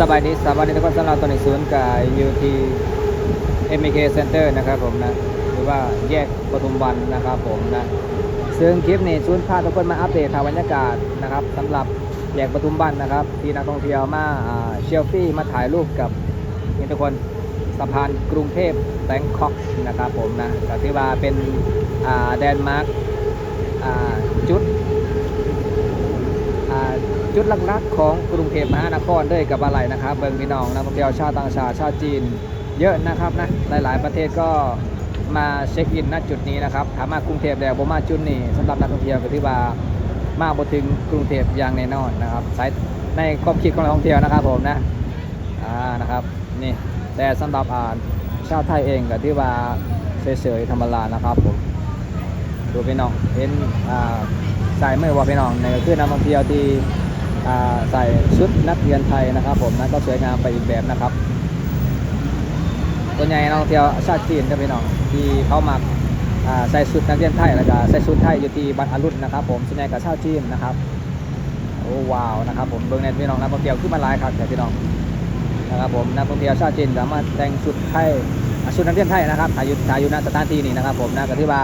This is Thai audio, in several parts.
สบายดีสบายดีทุกคนสำหรับตอนนี้ศูนย์กายอยู่ที่ MK Center นะครับผมนะหรือว่าแยกปทุมวันนะครับผมนะซึ่งคลิปนี้ศูนย์พาทุกคนมาอัปเดตทางบรรยากาศนะครับสำหรับแยกปทุมวันนะครับ ที่นักท่องเที่ยวมาเชลฟี่มาถ่ายรูปกับนี่ทุกคนสะพานกรุงเทพแบงคอกนะครับผมนะก็ถือว่าเป็นแดนมาร์กจุด จุดหลักๆของกรุงเทพมหานครด้วยกับอะไรนะครับเบิงพี่น้องนักท่องเที่ยวชาวต่างชาติชาวจีน เยอะนะครับนะหลายๆประเทศก็มาเช็คอินณจุดนี้นะครับถามมากรุงเทพแล้วบ่มาจุดนี้สำหรับนักท่องเที่ยวก็ถือว่ามาบ่ถึงกรุงเทพอย่างแน่นอนนะครับสายในความคิดของนักท่องเที่ยวนะครับผมนะอ่านะครับนี่แต่สำหรับอ่าชาวไทยเองก็ถือว่าเฉยๆธรรมดานะครับผมดูพี่น้องเห็นอ่า ใส่เมื่อว่าพี่น้องนี่ก็คือนักท่องเที่ยวที่ใส่ชุดนักเรียนไทยนะครับ ผมนั้นก็สวยงามไปอีกแบบนะครับตัวใหญ่นักท่องเที่ยวชาติจีนครับพี่น้องที่เขามาใส่ชุดนักเรียนไทยแล้วก็ใส่ชุดไทยอยู่ที่บัตรอรุณนะครับ ผมส่วนใหญ่กับชาวจีนนะครับโอ้ว้าวนะครับ ผมเบิ้องในพี่น้องนักท่องเที่ยวขึ้นมาหลายครับแต่พี่น้องนะครับผมนักท่องเที่ยวชาวจีนสามารถแต่งชุดไทยชุดนักเรียนไทยนะครับถ่ายอยู่ถ่ายอยู่ณสถานที่นี้นะครับ ผมนะก็ที่ว่า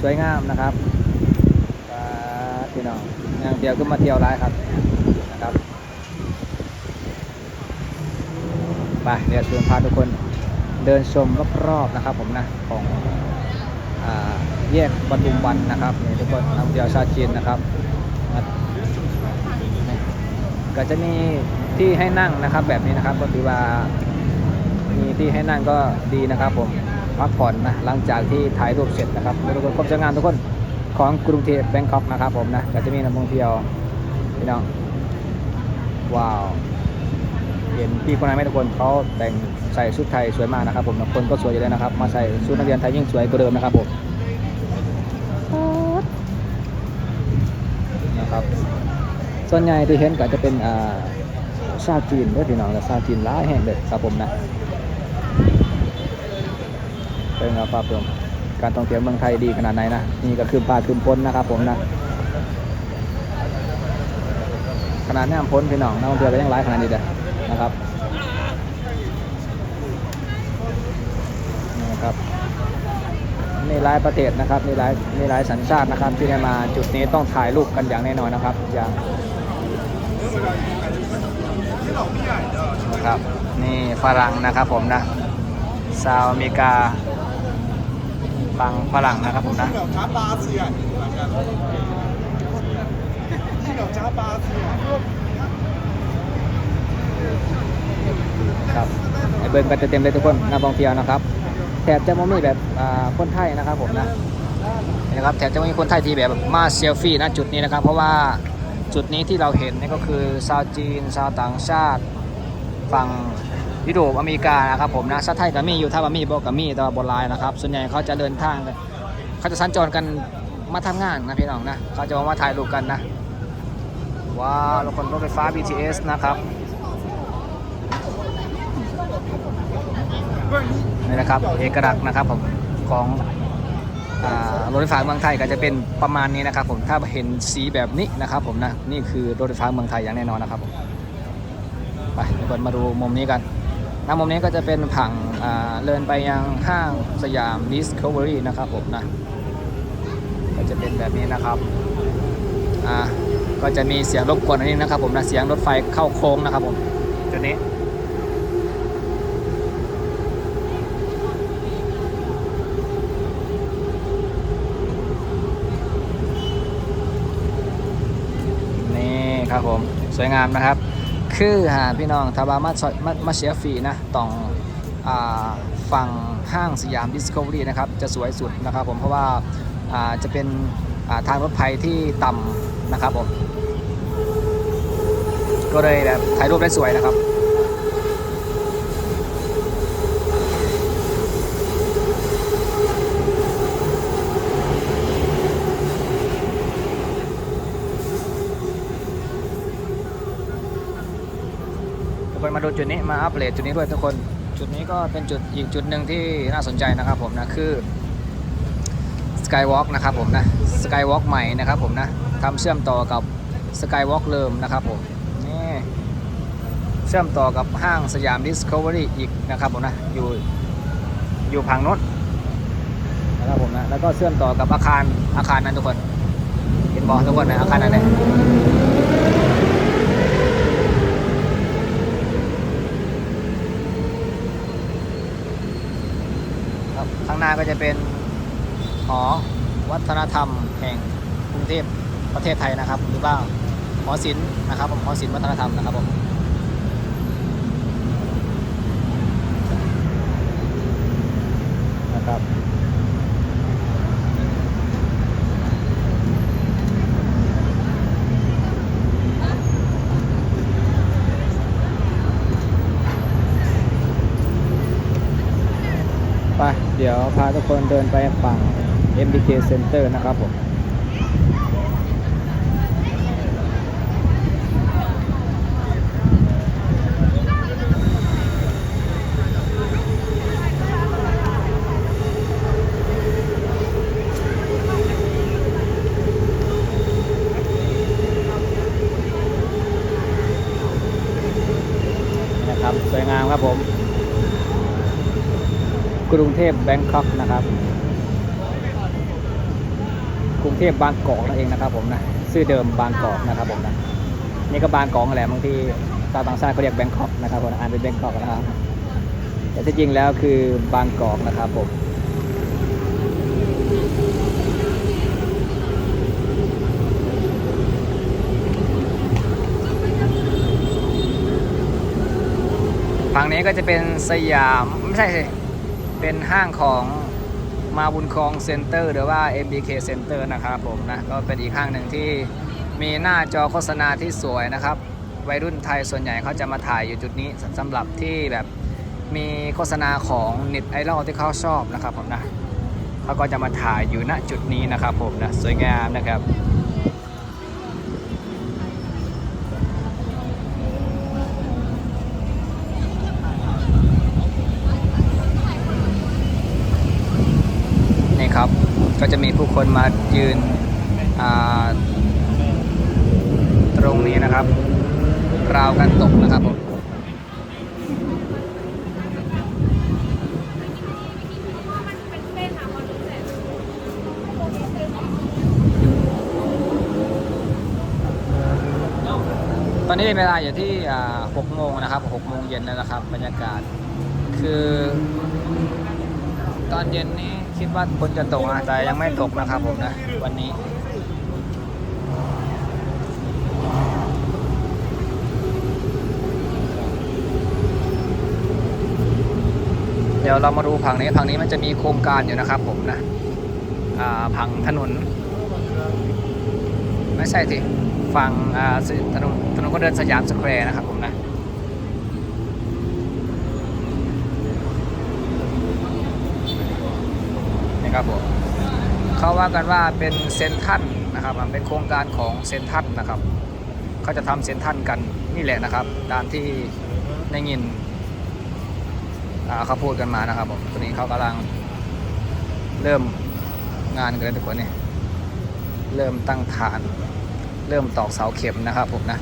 สวยงามนะครับ พี่น้องอย่างเดียวก็มาเที่ยวร้ายครับนะครับไปเดี๋ยวชวนพาทุกคนเดินชมรอบๆนะครับ ผมนะของแยกปทุมวันนะครับนี่ทุกคนนักเที่ยวชาจีนนะครับ ก็จะมีที่ให้นั่งนะครับ แบบนี้นะครับก็ถือว่ามีที่ให้นั่งก็ดีนะครับ ผมพักผ่อนนะหลังจากที่ถ่ายรูปเสร็จนะครับทุกคนครบใช้งานทุกคน ของกรุงเทพแบงคอกนะครับผมนะก็จะมีนักท่องเที่ยวพี่น้องว้าวเห็นพี่คนนั้นไหมทุกคนเขาแต่งใส่ชุดไทยสวยมากนะครับผมคนก็สวยอยู่แล้วนะครับ มาใส่ชุดนักเรียนไทยยิ่งสวยกว่าเดิมนะครับผมนะครับส่วนใหญ่ที่เห็นก็จะเป็นอ่าชาจีนด้วยพี่น้องและชาจีนหลายแห่งเลยครับผมนะเป็นครับผม การท่องเที่ยวเมืองไทยดีขนาดไหนนะนี่ก็คือป่าคืนพ้นนะครับผมนะขนาดนี้พ้นพี่น้องนักท่องเที่ยวก็ยังหลายขนาดนี้เลยนะครับนี่ครับมีหลายประเทศนะครับมีหลายมีหลายสัญชาตินะครับที่ได้มาจุดนี้ต้องถ่ายรูปกันอย่างแน่นอนนะครับอย่างนะครับนี่ฝรั่งนะครับผมนะซาวอเมริกา บงฝรั่งนะครับผมนะจ้าปาเสียเหล่าช้าปาเสียครับเบิร์นก็จะเต็มเลยทุกคนนักท่องเที่ยวนะครับแถบจะไม่แบบคนไทยนะครับผมนะนะครับแถบจะไม่มีคนไทยที่แบบมาเซลฟี่นะจุดนี้นะครับ เพราะว่าจุดนี้ที่เราเห็นนี่ก็คือชาวจีนชาวต่างชาติฝั่ง ยุโรปอเมริกานะครับผมนะชาติไทยก็มีอยู่ถ้าว่ามีบอกก็มีแต่ว่าบนลน์นะครับ ส่วนใหญ่เขาจะเดินทางกันเขาจะสัญจรกันมาทำงานนะพี่น้องนะเขาจะมาถ่ายรูปกันนะว้าวทุกคนรถไฟฟ้า BTS นะครับนี่นะครับเอกลักษณ์นะครับผมของรถไฟฟ้าเมืองไทยก็จะเป็นประมาณนี้นะครับ ผมถ้าเห็นสีแบบนี้นะครับผมนะนี่คือรถไฟฟ้าเมืองไทยอย่างแน่นอนนะครับผมไปทุกคนมาดูมุมนี้กัน นะมุมนี้ก็จะเป็นผังอ่าเดินไปยังห้างสยาม Discovery นะครับผมนะ ก็จะเป็นแบบนี้นะครับอ่าก็จะมีเสียงรบกวนอันนี้นะครับผมนะเสียงรถไฟเข้าโค้งนะครับผมจุดนี้นี่ครับผมสวยงามนะครับ คือหาพี่น้องทาบามาซอยมาเชียฟรีนะต้องฝั่งห้างสยามดิสคัฟเวอรี่นะครับ จะสวยสุดนะครับผมเพราะว่าจะเป็นทางรถไฟที่ต่ำนะครับผม ก็เลยแบบถ่ายรูปได้สวยนะครับ คนมาดูจุดนี้มาอัปเดตจุดนี้ด้วยทุกคนจุดนี้ก็เป็นจุดอีกจุดหนึ่งที่น่าสนใจนะครับผมนะคือสกายวอล์กนะครับผมนะสกายวอล์กใหม่นะครับผมนะทำเชื่อมต่อกับสกายวอล์กเดิมนะครับผมนี่เชื่อมต่อกับห้างสยามดิสคัฟเวอรี่อีกนะครับผมนะอยู่อยู่พังน้นนะครับผมนะแล้วก็เชื่อมต่อกับอาคารอาคารนั้นทุกคนเห็นบอกทุกคนนะอาคารนั้นเลย ครับ ข้างหน้าก็จะเป็นหอวัฒนธรรมแห่งกรุงเทพประเทศไทยนะครับ หรือว่าหอศิลป์นะครับผมหอศิลป์วัฒนธรรมนะครับผมนะครับ ดี๋ยวพาทุกคนเดินไปฝั่ง MBK Center นะครับผมนะครับสวยงามครับผม กรุงเทพแบงคอกนะครับ กรุงเทพบางกอกนั่นเองนะครับผมนะชื่อเดิมบางกอกนะครับผมนะนี่ก็บางกอกแหละบางที่ชาวต่างชาติเขาเรียกแบงคอกนะครับผมอ่านเป็นแบงคอกนะครับแต่ที่จริงแล้วคือบางกอกนะครับผมฝั่งนี้ก็จะเป็นสยาม ไม่ใช่สิ เป็นห้างของมาบุญครองเซ็นเตอร์หรือว่า MBK Center นะครับผมนะก็เป็นอีกห้างหนึ่งที่มีหน้าจอโฆษณาที่สวยนะครับ วัยรุ่นไทยส่วนใหญ่เขาจะมาถ่ายอยู่จุดนี้สสำหรับที่แบบมีโฆษณาของเน็ตไอดอลที่เขาชอบนะครับผมนะเขาก็จะมาถ่ายอยู่ณจุดนี้นะครับผมนะสวยงามนะครับ นี่ครับ ก็จะมีผู้ คนมายืนตรงนี้นะครับ ราวกันตกนะครับผมตอนนี้เวลาอยู่ที่6โมงนะครับ6โมงเย็นแล้วนะครับ บรรยากาศ คือ อนเย็นนี้คิดว่าคนจะตกนะแต่ยังไม่ตกนะครับผมนะวันนี้เดี๋ยวเรามาดูผังนี้ผังนี้มันจะมีโครงการอยู่นะครับผมนะผังถนน ไม่ใช่สิฝั่งถนนถนนก็เดินสยามสแควร์นะครับผมนะ นะครับผมเขาว่ากันว่าเป็นเซนทันนะครับเป็นโครงการของเซนทันนะครับเขาจะทำเซนทันกันนี่แหละนะครับ ตามที่ได้ยินเขาพูดกันมานะครับผมตอนนี้เขากำลังเริ่มงานกันแล้วทุกคนเนี่ยเริ่มตั้งฐาน เริ่มตอกเสาเข็มนะครับผมนะ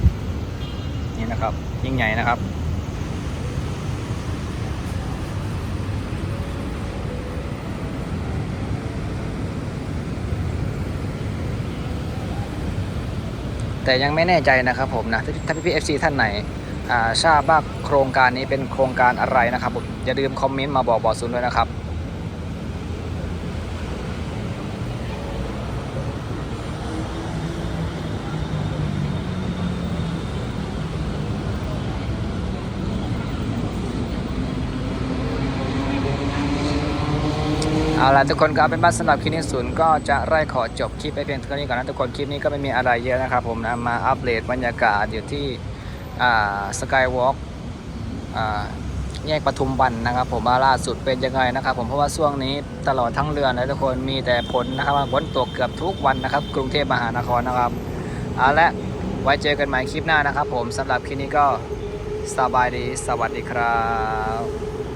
นี่นะครับยิ่งใหญ่นะครับ แต่ยังไม่แน่ใจนะครับผมนะถ้าพี่พีเอฟซีท่านไหนอ่าทราบว่าโครงการนี้เป็นโครงการอะไรนะครับผมอย่าลืมคอมเมนต์มาบอกบอซุนด้วยนะครับ ล่ะทุกคนก็เป็นบ้านสำหรับคลิปนี้ศูนย์ก็จะไล่ขอจบคลิปไปเพียงเท่านี้ก่อนนะทุกคนคลิปนี้ก็ไม่มีอะไรเยอะนะครับผมนะมาอัปเดตบรรยากาศอยู่ที่สกายวอล์กแยกปทุมวันนะครับ ผมว่าล่าสุดเป็นยังไงนะครับ ผมเพราะว่าช่วงนี้ตลอดทั้งเรือนเลยทุกคนมีแต่ฝนนะครับฝนตกเกือบทุกวันนะครับ กรุงเทพมหานครนะครับเอาละไว้เจอกันใหม่คลิปหน้านะครับ ผมสำหรับคลิปนี้ก็สบายดีสวัสดีครับ